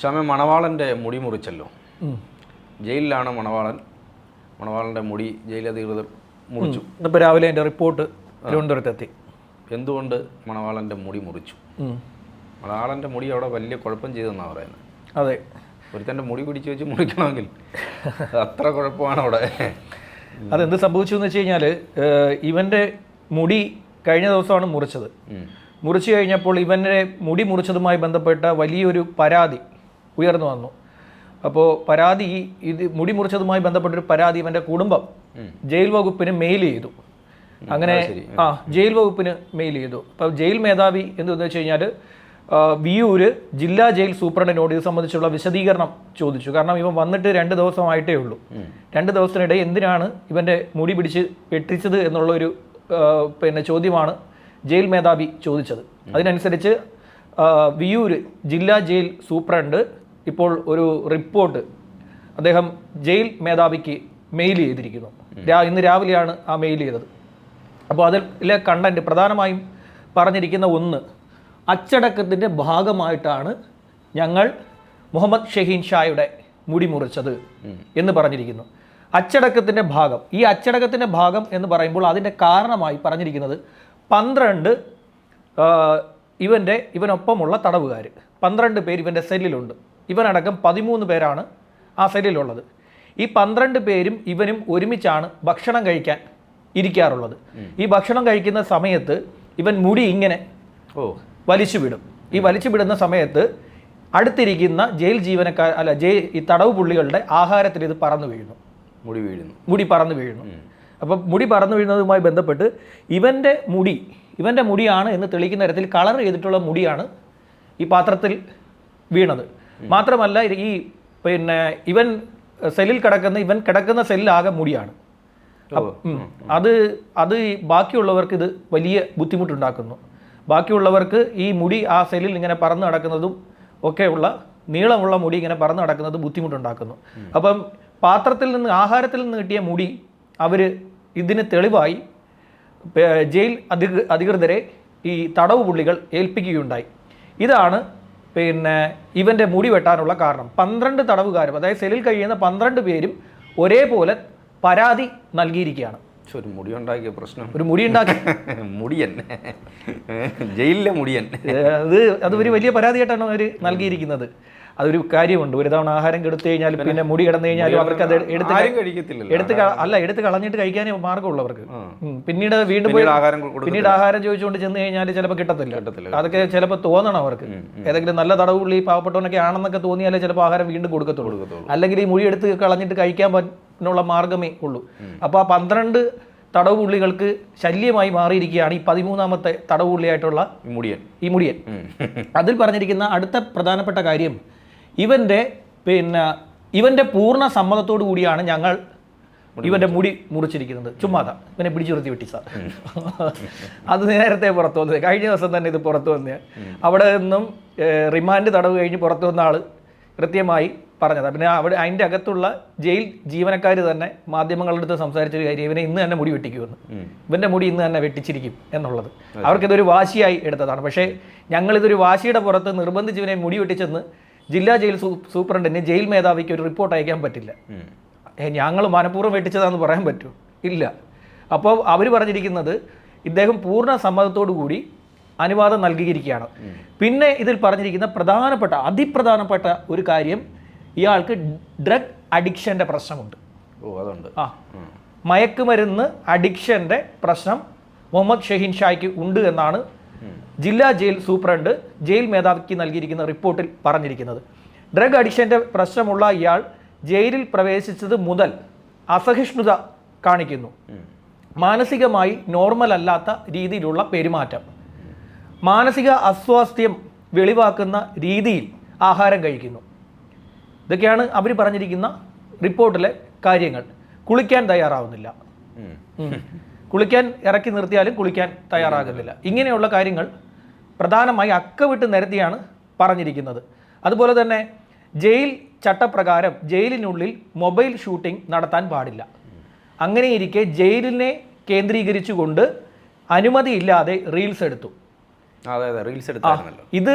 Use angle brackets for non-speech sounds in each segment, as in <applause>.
ശ്യാമ മണവാളന്റെ മുടി മുറിച്ചല്ലോ. ജയിലിലാണ് മണവാളൻ. മണവാളന്റെ മുടി ജയിലധികൃതർ മുറിച്ചു. ഇന്നിപ്പോൾ രാവിലെ എന്റെ റിപ്പോർട്ട് തിരുവനന്തപുരത്തെത്തി. എന്തുകൊണ്ട് മണവാളന്റെ മുടി മുറിച്ചു. മണവാളന്റെ മുടി അവിടെ വലിയ കുഴപ്പം ചെയ്തെന്നാണ് പറയുന്നത് അതെ. ഒരുത്തന്റെ മുടി പിടിച്ച് വെച്ച് മുറിക്കണമെങ്കിൽ അത്ര കുഴപ്പമാണ് അവിടെ. അതെന്ത് സംഭവിച്ചു എന്ന് വെച്ച് കഴിഞ്ഞാൽ ഇവന്റെ മുടി കഴിഞ്ഞ ദിവസമാണ് മുറിച്ചത്. മുറിച്ചു കഴിഞ്ഞപ്പോൾ ഇവന്റെ മുടി മുറിച്ചതുമായി ബന്ധപ്പെട്ട വലിയൊരു പരാതി ഉയർന്നു വന്നു. അപ്പോൾ പരാതി ഇത് മുടി മുറിച്ചതുമായി ബന്ധപ്പെട്ടൊരു പരാതി ഇവന്റെ കുടുംബം ജയിൽ വകുപ്പിന് മെയിൽ ചെയ്തു. അങ്ങനെ ആ ജയിൽ വകുപ്പിന് മെയിൽ ചെയ്തു. അപ്പോൾ ജയിൽ മേധാവി എന്തെന്ന് വെച്ച് കഴിഞ്ഞാൽ വിയൂര് ജില്ലാ ജയിൽ സൂപ്രണ്ടിനോട് ഇത് സംബന്ധിച്ചുള്ള വിശദീകരണം ചോദിച്ചു. കാരണം ഇവൻ വന്നിട്ട് രണ്ട് ദിവസമായിട്ടേ ഉള്ളൂ. രണ്ട് ദിവസത്തിനിടെ എന്തിനാണ് ഇവന്റെ മുടി പിടിച്ച് വെട്ടിച്ചത് എന്നുള്ളൊരു പിന്നെ ചോദ്യമാണ് ജയിൽ മേധാവി ചോദിച്ചത്. അതിനനുസരിച്ച് വിയൂര് ജില്ലാ ജയിൽ സൂപ്രണ്ട് ഇപ്പോൾ ഒരു റിപ്പോർട്ട് അദ്ദേഹം ജയിൽ മേധാവിക്ക് മെയിൽ ചെയ്തിരിക്കുന്നു. രാ- ഇന്ന് രാവിലെയാണ് ആ മെയിൽ ചെയ്തത്. അപ്പോൾ അതിലെ കണ്ടന്റ് പ്രധാനമായും പറഞ്ഞിരിക്കുന്ന ഒന്ന് അച്ചടക്കത്തിന്റെ ഭാഗമായിട്ടാണ് ഞങ്ങൾ മുഹമ്മദ് ഷഹീൻ ഷായുടെ മുടി മുറിച്ചത് എന്ന് പറഞ്ഞിരിക്കുന്നു. അച്ചടക്കത്തിന്റെ ഭാഗം ഈ അച്ചടക്കത്തിന്റെ ഭാഗം എന്ന് പറയുമ്പോൾ അതിന്റെ കാരണമായി പറഞ്ഞിരിക്കുന്നത് പന്ത്രണ്ട് ഇവന്റെ ഇവനൊപ്പമുള്ള തടവുകാർ പന്ത്രണ്ട് പേര് ഇവന്റെ സെല്ലിലുണ്ട്. ഇവനടക്കം പതിമൂന്ന് പേരാണ് ആ സെല്ലിലുള്ളത്. ഈ പന്ത്രണ്ട് പേരും ഇവനും ഒരുമിച്ചാണ് ഭക്ഷണം കഴിക്കാൻ ഇരിക്കാറുള്ളത്. ഈ ഭക്ഷണം കഴിക്കുന്ന സമയത്ത് ഇവൻ മുടി ഇങ്ങനെ ഓ. വലിച്ചു വിടും ഈ വലിച്ചു വിടുന്ന സമയത്ത് അടുത്തിരിക്കുന്ന ജയിൽ ജീവനക്കാർ അല്ല ജയിൽ ഈ തടവ് പുള്ളികളുടെ ആഹാരത്തിൽ ഇത് പറന്നു വീഴുന്നു. മുടി വീഴുന്നു. മുടി പറന്നു വീഴുന്നു. അപ്പം മുടി പറന്നു വീഴുന്നതുമായി ബന്ധപ്പെട്ട് ഇവന്റെ മുടി ഇവന്റെ മുടിയാണ് എന്ന് തെളിയിക്കുന്ന തരത്തിൽ കളർ ചെയ്തിട്ടുള്ള മുടിയാണ് ഈ പാത്രത്തിൽ വീണത്. മാത്രമല്ല ഈ പിന്നെ ഇവൻ സെല്ലിൽ കിടക്കുന്ന ഇവൻ കിടക്കുന്ന സെല്ലിലാകെ മുടിയാണ്. അത് അത് ബാക്കിയുള്ളവർക്ക് ഇത് വലിയ ബുദ്ധിമുട്ടുണ്ടാക്കുന്നു. ബാക്കിയുള്ളവർക്ക് ഈ മുടി ആ സെല്ലിൽ ഇങ്ങനെ പറന്ന് നടക്കുന്നതും ഒക്കെയുള്ള നീളമുള്ള മുടി ഇങ്ങനെ പറന്ന് നടക്കുന്നത് ബുദ്ധിമുട്ടുണ്ടാക്കുന്നു. അപ്പം പാത്രത്തിൽ നിന്ന് ആഹാരത്തിൽ നിന്ന് കിട്ടിയ മുടി അവർ ഇതിന് തെളിവായി ജയിൽ അധികൃതരെ ഈ തടവ് പുള്ളികൾ ഏൽപ്പിക്കുകയുണ്ടായി. ഇതാണ് പിന്നെ ഇവന്റെ മുടി വെട്ടാനുള്ള കാരണം. പന്ത്രണ്ട് തടവുകാരും അതായത് സെല്ലിൽ കഴിയുന്ന പന്ത്രണ്ട് പേരും ഒരേപോലെ പരാതി നൽകിയിരിക്കുകയാണ്. ഒരു മുടി ഉണ്ടാക്കിയ പ്രശ്നം. ഒരു മുടി ഉണ്ടാക്കി. <laughs> മുടിയൻ. ജയിലിലെ മുടിയൻ. അത് അത് ഒരു വലിയ പരാതിയായിട്ടാണ് അവർ നൽകിയിരിക്കുന്നത്. അതൊരു കാര്യമുണ്ട്. ഒരു തവണ ആഹാരം കെടുത്തു കഴിഞ്ഞാൽ പിന്നെ മുടി കിടന്നു കഴിഞ്ഞാലും അവർക്ക് അത് എടുത്ത് എടുത്ത് അല്ല എടുത്ത് കളഞ്ഞിട്ട് കഴിക്കാനേ മാർഗമുള്ളൂ അവർക്ക്. പിന്നീട് വീണ്ടും പോയി പിന്നീട് ആഹാരം ചോദിച്ചുകൊണ്ട് ചെന്ന് കഴിഞ്ഞാൽ ചിലപ്പോൾ കിട്ടത്തില്ല. അതൊക്കെ ചിലപ്പോൾ തോന്നണം അവർക്ക്. ഏതെങ്കിലും നല്ല തടവുള്ളി പാവപ്പെട്ടവനൊക്കെ ആണെന്നൊക്കെ തോന്നിയാലേ ചിലപ്പോൾ ആഹാരം വീണ്ടും കൊടുക്കത്തുള്ളൂ. അല്ലെങ്കിൽ ഈ മുടി എടുത്ത് കളഞ്ഞിട്ട് കഴിക്കാൻ പറ്റുന്നുള്ള മാർഗമേ ഉള്ളൂ. അപ്പോൾ ആ പന്ത്രണ്ട് തടവ് പുള്ളികൾക്ക് ശല്യമായി മാറിയിരിക്കുകയാണ് ഈ പതിമൂന്നാമത്തെ തടവ് പുള്ളിയായിട്ടുള്ള ഈ മുടിയൻ. ഈ മുടിയൻ. അതിൽ പറഞ്ഞിരിക്കുന്ന അടുത്ത പ്രധാനപ്പെട്ട കാര്യം ഇവന്റെ പിന്നെ ഇവന്റെ പൂർണ സമ്മതത്തോടു കൂടിയാണ് ഞങ്ങൾ ഇവന്റെ മുടി മുറിച്ചിരിക്കുന്നത്. ചുമ്മാതാ ഇവനെ പിടിച്ചു നിർത്തി വെട്ടി സാർ <laughs> അത് നേരത്തെ പുറത്തു വന്നത് കഴിഞ്ഞ ദിവസം തന്നെ ഇത് പുറത്തു വന്ന. അവിടെ നിന്നും റിമാൻഡ് തടവ് കഴിഞ്ഞ് പുറത്തു വന്ന ആൾ കൃത്യമായി പറഞ്ഞത്. പിന്നെ അവിടെ അതിന്റെ അകത്തുള്ള ജയിൽ ജീവനക്കാർ തന്നെ മാധ്യമങ്ങളുടെ അടുത്ത് സംസാരിച്ചൊരു കാര്യം ഇവനെ ഇന്ന് തന്നെ മുടി വെട്ടിക്കുമെന്ന്. ഇവന്റെ മുടി ഇന്ന് തന്നെ വെട്ടിച്ചിരിക്കും എന്നുള്ളത്. അവർക്കിതൊരു വാശിയായി എടുത്തതാണ്. പക്ഷേ ഞങ്ങളിതൊരു വാശിയുടെ പുറത്ത് നിർബന്ധിച്ച് ഇവനെ മുടി വെട്ടിച്ചെന്ന് ജില്ലാ ജയിൽ സൂപ്രണ്ടിന് ജയിൽ മേധാവിക്ക് ഒരു റിപ്പോർട്ട് അയക്കാൻ പറ്റില്ല. ഞങ്ങൾ മനഃപൂർവം വെട്ടിച്ചതാന്ന് പറയാൻ പറ്റുമോ ഇല്ല. അപ്പോൾ അവർ പറഞ്ഞിരിക്കുന്നത് ഇദ്ദേഹം പൂർണ സമ്മതത്തോടു കൂടി അനുവാദം നൽകിയിരിക്കുകയാണ്. പിന്നെ ഇതിൽ പറഞ്ഞിരിക്കുന്ന പ്രധാനപ്പെട്ട അതിപ്രധാനപ്പെട്ട ഒരു കാര്യം ഇയാൾക്ക് ഡ്രഗ് അഡിക്ഷന്റെ പ്രശ്നമുണ്ട്. ഓ അതുണ്ട്. ആ. മയക്കുമരുന്ന് അഡിക്ഷന്റെ പ്രശ്നം മുഹമ്മദ് ഷഹീൻ ഷായ്ക്ക് ഉണ്ട് എന്നാണ് ജില്ലാ ജയിൽ സൂപ്രണ്ട് ജയിൽ മേധാവിക്ക് നൽകിയിരിക്കുന്ന റിപ്പോർട്ടിൽ പറഞ്ഞിരിക്കുന്നത്. ഡ്രഗ് അഡിക്ഷന്റെ പ്രശ്നമുള്ള ഇയാൾ ജയിലിൽ പ്രവേശിച്ചത് മുതൽ അസഹിഷ്ണുത കാണിക്കുന്നു. മാനസികമായി നോർമൽ അല്ലാത്ത രീതിയിലുള്ള പെരുമാറ്റം. മാനസിക അസ്വാസ്ഥ്യം വെളിവാക്കുന്ന രീതിയിൽ ആഹാരം കഴിക്കുന്നു. ഇതൊക്കെയാണ് അവർ പറഞ്ഞിരിക്കുന്ന റിപ്പോർട്ടിലെ കാര്യങ്ങൾ. കുളിക്കാൻ തയ്യാറാവുന്നില്ല. കുളിക്കാൻ ഇറക്കി നിർത്തിയാലും കുളിക്കാൻ തയ്യാറാകുന്നില്ല. ഇങ്ങനെയുള്ള കാര്യങ്ങൾ പ്രധാനമായി അക്കവിട്ട് നിരത്തിയാണ് പറഞ്ഞിരിക്കുന്നത്. അതുപോലെ തന്നെ ജയിൽ ചട്ടപ്രകാരം ജയിലിനുള്ളിൽ മൊബൈൽ ഷൂട്ടിംഗ് നടത്താൻ പാടില്ല. അങ്ങനെയിരിക്കെ ജയിലിനെ കേന്ദ്രീകരിച്ചുകൊണ്ട് അനുമതിയില്ലാതെ റീൽസ് എടുത്തു. അതെ അതെ റീൽസ് എടുത്തായിരുന്നല്ലോ. ഇത്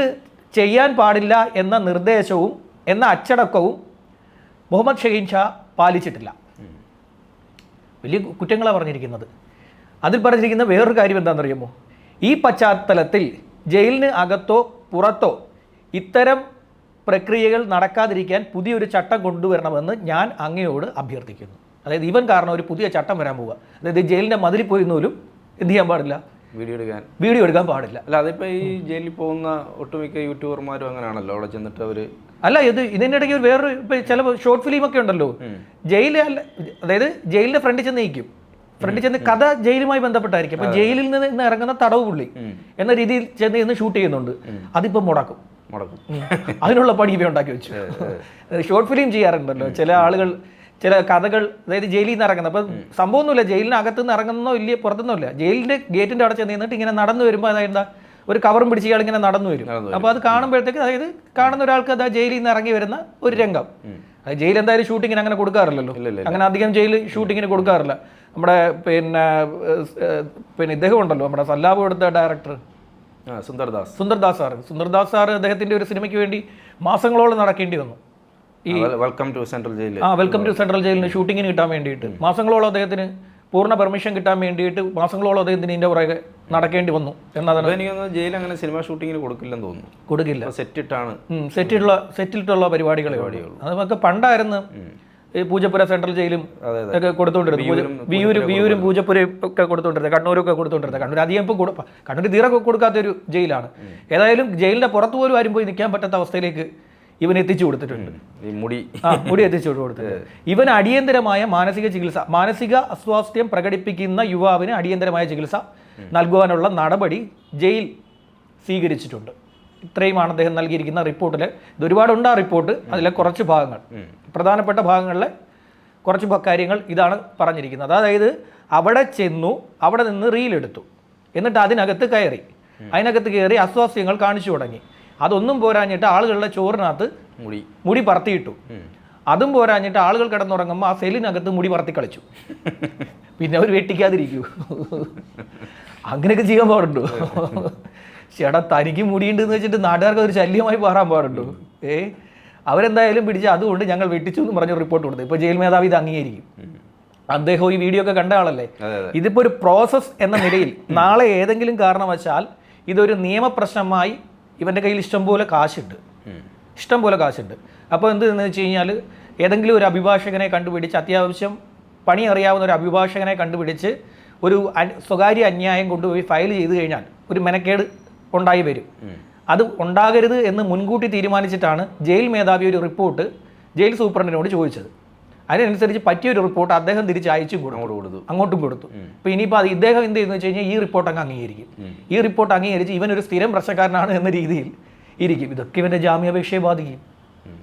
ചെയ്യാൻ പാടില്ല എന്ന നിർദ്ദേശവും എന്ന അച്ചടക്കവും മുഹമ്മദ് ഷഹീൻ ഷാ പാലിച്ചിട്ടില്ല. വലിയ കുറ്റങ്ങളാണ് പറഞ്ഞിരിക്കുന്നത്. അതിൽ പറഞ്ഞിരിക്കുന്ന വേറൊരു കാര്യം എന്താണെന്നറിയുമോ? ഈ പശ്ചാത്തലത്തിൽ ജയിലിന് അകത്തോ പുറത്തോ ഇത്തരം പ്രക്രിയകൾ നടക്കാതിരിക്കാൻ പുതിയൊരു ചട്ടം കൊണ്ടുവരണമെന്ന് ഞാൻ അങ്ങയോട് അഭ്യർത്ഥിക്കുന്നു. അതായത് ഇവൻ കാരണം ഒരു പുതിയ ചട്ടം വരാൻ പോവുക. അതായത് ജയിലിന്റെ മതിലിൽ പോയി പോലും എന്ത് ചെയ്യാൻ പാടില്ല? വീഡിയോ എടുക്കാൻ. വീഡിയോ എടുക്കാൻ പാടില്ല. അല്ല അതിപ്പോ ഈ ജയിലിൽ പോകുന്ന ഒട്ടുമിക്ക യൂട്യൂബർമാരും അങ്ങനെയാണല്ലോ അവിടെ ചെന്നിട്ട് അവർ അല്ല ഇത് ഇതിന്റെ ഇടയ്ക്ക് വേറൊരു ഇപ്പോൾ ചില ഷോർട്ട് ഫിലിമൊക്കെ ഉണ്ടല്ലോ. ജയിലിൽ അല്ല അതായത് ജയിലിന്റെ ഫ്രണ്ടിൽ ചെന്ന് നിൽക്കും. ഫ്രണ്ടിൽ ചെന്ന് കഥ ജയിലുമായി ബന്ധപ്പെട്ടായിരിക്കും. അപ്പൊ ജയിലിൽ നിന്ന് ഇന്ന് ഇറങ്ങുന്ന തടവ് പുള്ളി എന്ന രീതിയിൽ ചെന്ന് ഇന്ന് ഷൂട്ട് ചെയ്യുന്നുണ്ട്. അതിപ്പം മുടക്കും. മുടക്കും. അതിനുള്ള പണി ഇവ ഉണ്ടാക്കി വെച്ചു. ഷോർട്ട് ഫിലിം ചെയ്യാറുണ്ടല്ലോ. ചില ആളുകൾ ചില കഥകൾ അതായത് ജയിലിൽ നിന്ന് ഇറങ്ങുന്നത്. അപ്പം സംഭവമൊന്നുമില്ല. ജയിലിനകത്ത് നിന്ന് ഇറങ്ങുന്നോ ഇല്ല പുറത്തൊന്നുമില്ല ജയിലിന്റെ ഗേറ്റിന്റെ അവിടെ ചെന്ന് നിന്നിട്ട് ഇങ്ങനെ നടന്നു വരുമ്പോൾ അതായത് ഒരു കവറും പിടിച്ച് ഇയാൾ ഇങ്ങനെ നടന്നു വരും. അപ്പൊ അപ്പോൾ അത് കാണുമ്പോഴത്തേക്ക് അതായത് കാണുന്ന ഒരാൾക്ക് അതാ ജയിലിൽ നിന്ന് ഇറങ്ങി വരുന്ന ഒരു രംഗം. ജയിൽ എന്തായാലും ഷൂട്ടിങ്ങിന് അങ്ങനെ കൊടുക്കാറില്ലല്ലോ. അങ്ങനെ അധികം ജയിൽ ഷൂട്ടിങ്ങിന് കൊടുക്കാറില്ല. നമ്മുടെ പിന്നെ പിന്നെ ഇദ്ദേഹം ഉണ്ടല്ലോ നമ്മുടെ സല്ലാബ് കൊടുത്ത director Sundardas. Sundardas sir Sundardas sir അദ്ദേഹത്തിന്റെ ഒരു സിനിമയ്ക്ക് വേണ്ടി മാസങ്ങളോളം നടക്കേണ്ടി വന്നു. ഈ വെൽക്കം ടു സെൻട്രൽ ജയിൽ ആ വെൽക്കം ടു സെൻട്രൽ ജയിലിന് ഷൂട്ടിങ്ങിന് കിട്ടാൻ വേണ്ടിയിട്ട്. മാസങ്ങളോളം അദ്ദേഹത്തിന് പൂർണ പെർമിഷൻ കിട്ടാൻ വേണ്ടിയിട്ട് മാസങ്ങളോളം അദ്ദേഹത്തിന് ഇതിന്റെ പുറകെ നടക്കേണ്ടി വന്നു എന്നതാണ്. എനിക്ക് ജയിൽ അങ്ങനെ സിനിമ ഷൂട്ടിങ്ങിന് കൊടുക്കില്ലെന്ന് തോന്നുന്നു. കൊടുക്കില്ല. സെറ്റിട്ടാണ് സെറ്റിട്ടുള്ള സെറ്റിട്ടുള്ള പരിപാടികൾ പരിപാടികൾ അതൊക്കെ പണ്ടായിരുന്നു. ഈ പൂജപ്പുര സെൻട്രൽ ജയിലും. ഒക്കെ കൊടുത്തുകൊണ്ടിരുന്നത് പൂജ- വിയൂരും വിയൂരും പൂജപ്പുരയും ഒക്കെ കൊടുത്തുകൊണ്ടിരുന്നത് കണ്ണൂരൊക്കെ കൊടുത്തുകൊണ്ടിരുന്നത് കണ്ണൂർ അധികം ഇപ്പം കൊടു കണ്ണൂർ തീരെ കൊടുക്കാത്തൊരു ജയിലാണ്. ഏതായാലും ജയിലിന്റെ പുറത്ത് പോലും ആരും പോയി നിൽക്കാൻ പറ്റാത്ത അവസ്ഥയിലേക്ക് ഇവൻ എത്തിച്ചു കൊടുത്തിട്ടുണ്ട്. മുടി. ആ മുടി എത്തിച്ചു കൊടുത്തത് <laughs> ഇവൻ അടിയന്തരമായ മാനസിക ചികിത്സ മാനസിക അസ്വാസ്ഥ്യം പ്രകടിപ്പിക്കുന്ന യുവാവിന് അടിയന്തരമായ ചികിത്സ നൽകുവാനുള്ള നടപടി ജയിൽ സ്വീകരിച്ചിട്ടുണ്ട്. ഇത്രയുമാണ് അദ്ദേഹം നൽകിയിരിക്കുന്ന റിപ്പോർട്ടിൽ ഇത് ഒരുപാടുണ്ട് ആ റിപ്പോർട്ട്. അതിലെ കുറച്ച് ഭാഗങ്ങൾ. പ്രധാനപ്പെട്ട ഭാഗങ്ങളിലെ കുറച്ച് കാര്യങ്ങൾ ഇതാണ് പറഞ്ഞിരിക്കുന്നത്. അതായത് അവിടെ ചെന്നു അവിടെ നിന്ന് റീലെടുത്തു എന്നിട്ട് അതിനകത്ത് കയറി. അതിനകത്ത് കയറി അസ്വാസ്ഥ്യങ്ങൾ കാണിച്ചു തുടങ്ങി. അതൊന്നും പോരാഞ്ഞിട്ട് ആളുകളുടെ ചോറിനകത്ത് മുടി. മുടി പറത്തിയിട്ടു. അതും പോരാഞ്ഞിട്ട് ആളുകൾ കിടന്നുറങ്ങുമ്പോൾ ആ സെല്ലിനകത്ത് മുടി പറത്തി കളിച്ചു. <laughs> പിന്നെ അവർ വെട്ടിക്കാതിരിക്കൂ. അങ്ങനെയൊക്കെ ചെയ്യാൻ പാടുണ്ടോ? ചേട്ടാ തനിക്ക് മുടിയുണ്ട് എന്ന് വെച്ചിട്ട് നാട്ടുകാർക്ക് ഒരു ശല്യമായി മാറാൻ പാടുണ്ടോ? ഏ? അവരെന്തായാലും പിടിച്ച് അതുകൊണ്ട് ഞങ്ങൾ വെട്ടിച്ചു എന്ന് പറഞ്ഞ റിപ്പോർട്ട് കൊടുത്തു. ഇപ്പോൾ ജയിൽ മേധാവി ഇത് അംഗീകരിക്കും. അദ്ദേഹം ഈ വീഡിയോ ഒക്കെ കണ്ട ആളല്ലേ? ഇതിപ്പോൾ ഒരു പ്രോസസ് എന്ന നിലയിൽ നാളെ ഏതെങ്കിലും കാരണവശാൽ ഇതൊരു നിയമപ്രശ്നമായി ഇവന്റെ കയ്യിൽ ഇഷ്ടംപോലെ കാശുണ്ട്. ഇഷ്ടംപോലെ ഇഷ്ടം പോലെ കാശുണ്ട്. അപ്പോൾ എന്ത് എന്ന് വെച്ച് കഴിഞ്ഞാൽ ഏതെങ്കിലും ഒരു അഭിഭാഷകനെ കണ്ടുപിടിച്ച് അത്യാവശ്യം പണി അറിയാവുന്ന ഒരു അഭിഭാഷകനെ കണ്ടുപിടിച്ച് ഒരു സ്വകാര്യ അന്യായം കൊണ്ടുപോയി ഫയൽ ചെയ്ത് കഴിഞ്ഞാൽ ഒരു മെനക്കേട് ഉണ്ടായി വരും. അത് ഉണ്ടാകരുത് എന്ന് മുൻകൂട്ടി തീരുമാനിച്ചിട്ടാണ് ജയിൽ മേധാവി ഒരു റിപ്പോർട്ട് ജയിൽ സൂപ്രണ്ടിനോട് ചോദിച്ചത്. അതിനനുസരിച്ച് പറ്റിയൊരു റിപ്പോർട്ട് അദ്ദേഹം തിരിച്ച് അയച്ചും കൊടുത്തു. അങ്ങോട്ട് കൊടുത്തു. അങ്ങോട്ടും കൊടുത്തു. അപ്പോൾ ഇനിയിപ്പോൾ അത് ഇദ്ദേഹം എന്ത് ചെയ്യുന്നു വെച്ച് കഴിഞ്ഞാൽ ഈ റിപ്പോർട്ട് അങ്ങ് അംഗീകരിക്കും. ഈ റിപ്പോർട്ട് അംഗീകരിച്ച് ഇവൻ ഒരു സ്ഥിരം പ്രശ്നക്കാരനാണ് എന്ന രീതിയിൽ ഇരിക്കും. ഇതൊക്കെ ഇവന്റെ ജാമ്യാപേക്ഷയെ ബാധിക്കും.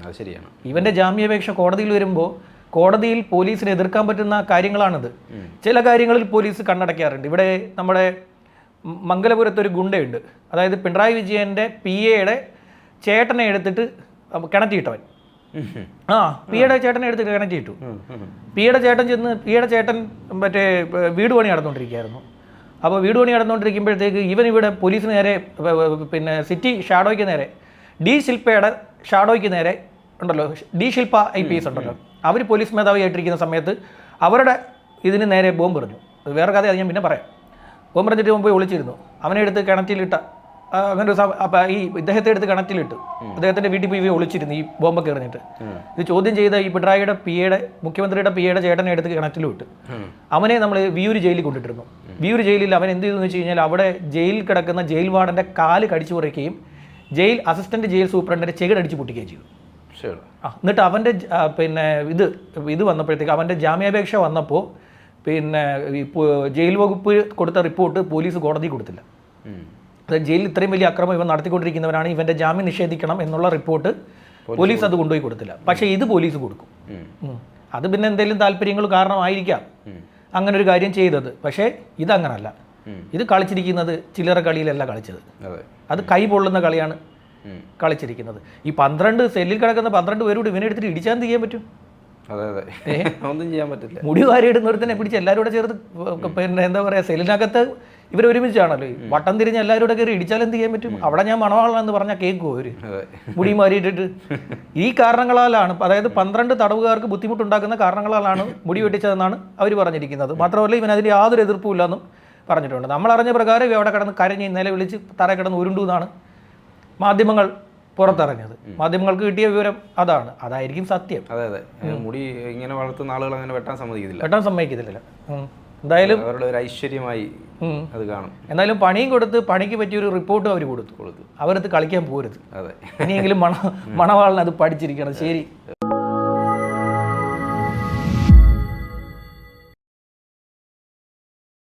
അത് ശരിയാണ്. ഇവന്റെ ജാമ്യാപേക്ഷ കോടതിയിൽ വരുമ്പോൾ കോടതിയിൽ പോലീസിനെ എതിർക്കാൻ പറ്റുന്ന കാര്യങ്ങളാണിത്. ചില കാര്യങ്ങളിൽ പോലീസ് കണ്ണടയ്ക്കാറുണ്ട്. ഇവിടെ നമ്മുടെ മ- മംഗലപുരത്ത് ഒരു ഗുണ്ടയുണ്ട്. അതായത് പിണറായി വിജയന്റെ പി എയുടെ ചേട്ടനെ എടുത്തിട്ട് കിണറ്റിയിട്ടവൻ. ആ പി എയുടെ ചേട്ടനെ എടുത്തിട്ട് കിണറ്റിയിട്ടു. പിയുടെ ചേട്ടൻ ചെന്ന് പിയുടെ ചേട്ടൻ മറ്റേ വീട് പണി നടന്നുകൊണ്ടിരിക്കുകയായിരുന്നു അപ്പോൾ വീട് പണി നടന്നുകൊണ്ടിരിക്കുമ്പോഴത്തേക്ക് ഇവൻ ഇവിടെ പോലീസിന് നേരെ പിന്നെ സിറ്റി ഷാഡോയ്ക്ക് നേരെ ഡി ശില്പയുടെ ഷാഡോയ്ക്ക് നേരെ ഉണ്ടല്ലോ D Shilpa I P S ഉണ്ടല്ലോ. അവർ പോലീസ് മേധാവിയായിട്ടിരിക്കുന്ന സമയത്ത് അവരുടെ ഇതിന് നേരെ ബോംബ് എറിഞ്ഞു വേറെ കഥ അത് ഞാൻ പിന്നെ പറയാം. ബോംബ് മുമ്പ് ഒളിച്ചിരുന്നു. അവനെ എടുത്ത് കിണറ്റിലിട്ട അങ്ങനെ ഒരു അപ്പൊ ഈ ഇദ്ദേഹത്തെ എടുത്ത് കിണറ്റിലിട്ട്. അദ്ദേഹത്തിന്റെ വീട്ടിൽ പോയി ഒളിച്ചിരുന്നു ഈ ബോംബൊക്കെ എറിഞ്ഞിട്ട്. ഇത് ചോദ്യം ചെയ്ത ഈ പിണറായിയുടെ പി എയുടെ മുഖ്യമന്ത്രിയുടെ പി എയുടെ ചേട്ടനെ എടുത്ത് കിണറ്റിലും ഇട്ട്. അവനെ നമ്മൾ വിയൂര് ജയിലിൽ കൊണ്ടിട്ടിരുന്നു. വിയൂര് ജയിലിൽ അവൻ എന്ത് ചെയ്തു എന്ന് വെച്ച് കഴിഞ്ഞാൽ അവിടെ ജയിലിൽ കിടക്കുന്ന ജയിൽ വാർഡന്റെ കാൽ കടിച്ചു കുറയ്ക്കുകയും ജയിൽ അസിസ്റ്റന്റ് ജയിൽ സൂപ്രണ്ടിന്റെ ചെകിടടിച്ച് പൊട്ടിക്കുകയും ചെയ്തു. എന്നിട്ട് അവന്റെ പിന്നെ ഇത് ഇത് വന്നപ്പോഴത്തേക്ക് അവന്റെ ജാമ്യാപേക്ഷ വന്നപ്പോൾ പിന്നെ ഈ ജയിൽ വകുപ്പ് കൊടുത്ത റിപ്പോർട്ട് പോലീസ് കോടതി കൊടുത്തില്ല. ജയിലിൽ ഇത്രയും വലിയ അക്രമം ഇവൻ നടത്തിക്കൊണ്ടിരിക്കുന്നവരാണ് ഇവന്റെ ജാമ്യം നിഷേധിക്കണം എന്നുള്ള റിപ്പോർട്ട് പോലീസ് അത് കൊണ്ടുപോയി കൊടുത്തില്ല. പക്ഷേ ഇത് പോലീസ് കൊടുക്കും. അത് പിന്നെ എന്തെങ്കിലും താല്പര്യങ്ങൾ കാരണമായിരിക്കാം. അങ്ങനെ ഒരു കാര്യം ചെയ്തത്. പക്ഷേ ഇതങ്ങനല്ല. ഇത് കളിച്ചിരിക്കുന്നത് ചില്ലറ കളിയിലല്ല കളിച്ചത്. അതെ. അത് കൈ പൊള്ളുന്ന കളിയാണ് കളിച്ചിരിക്കുന്നത്. ഈ പന്ത്രണ്ട് സെല്ലിൽ കിടക്കുന്ന പന്ത്രണ്ട് പേരോട് ഇവനെ എടുത്തിട്ട് ഇടിച്ചാൻ ചെയ്യാൻ പറ്റും? അതെ അതെ. <laughs> ഒന്നും ചെയ്യാൻ പറ്റില്ല. മുടി വാരി ഇടുന്നൊരുത്തനെ പിടിച്ച് എല്ലാവരും കൂടെ ചേർത്ത് പിന്നെ എന്താ പറയുക സെല്ലിനകത്ത് ഇവർ ഒരുമിച്ചാണല്ലോ. ഈ വട്ടം തിരിഞ്ഞ് എല്ലാവരും കൂടെ കയറി ഇടിച്ചാൽ എന്ത് ചെയ്യാൻ പറ്റും? അവിടെ ഞാൻ മണവാളാണെന്ന് പറഞ്ഞാൽ കേൾക്കുമോ അവർ. മുടി മാറിയിട്ടിട്ട് <laughs> ഈ കാരണങ്ങളാലാണ് അതായത് പന്ത്രണ്ട് തടവുകാർക്ക് ബുദ്ധിമുട്ടുണ്ടാക്കുന്ന കാരണങ്ങളാലാണ് മുടി വെട്ടിച്ചതെന്നാണ് അവർ പറഞ്ഞിരിക്കുന്നത്. മാത്രമല്ല ഇവൻ അതിന് യാതൊരു എതിർപ്പും ഇല്ലെന്നും പറഞ്ഞിട്ടുണ്ട്. നമ്മൾ അറിഞ്ഞ പ്രകാരം അവിടെ കിടന്ന് കരഞ്ഞ് വിളിച്ച് തറ കിടന്ന് ഉരുണ്ടു എന്നാണ് മാധ്യമങ്ങൾ പുറത്തിറങ്ങിയത്. മാധ്യമങ്ങൾക്ക് കിട്ടിയ വിവരം അതാണ്. അതായിരിക്കും സത്യം. അതെ അതെ. മുടി ഇങ്ങനെ വളർത്തുന്ന ആളുകൾ അങ്ങനെ വെട്ടാൻ സമ്മതിക്കില്ല വെട്ടാൻ സമ്മതിക്കത്തില്ല. എന്തായാലും അവരുടെ ഒരു ഐശ്വര്യമായി അത് കാണും. എന്തായാലും പണിയും കൊടുത്ത് പണിക്ക് പറ്റിയ ഒരു റിപ്പോർട്ടും അവർ കൊടുത്തു. കൊടുത്തു. അവരത് കളിക്കാൻ പോരുത്. അതെ. ഇനിയെങ്കിലും മണ മണവാളിന് അത് പഠിച്ചിരിക്കണം. ശരി.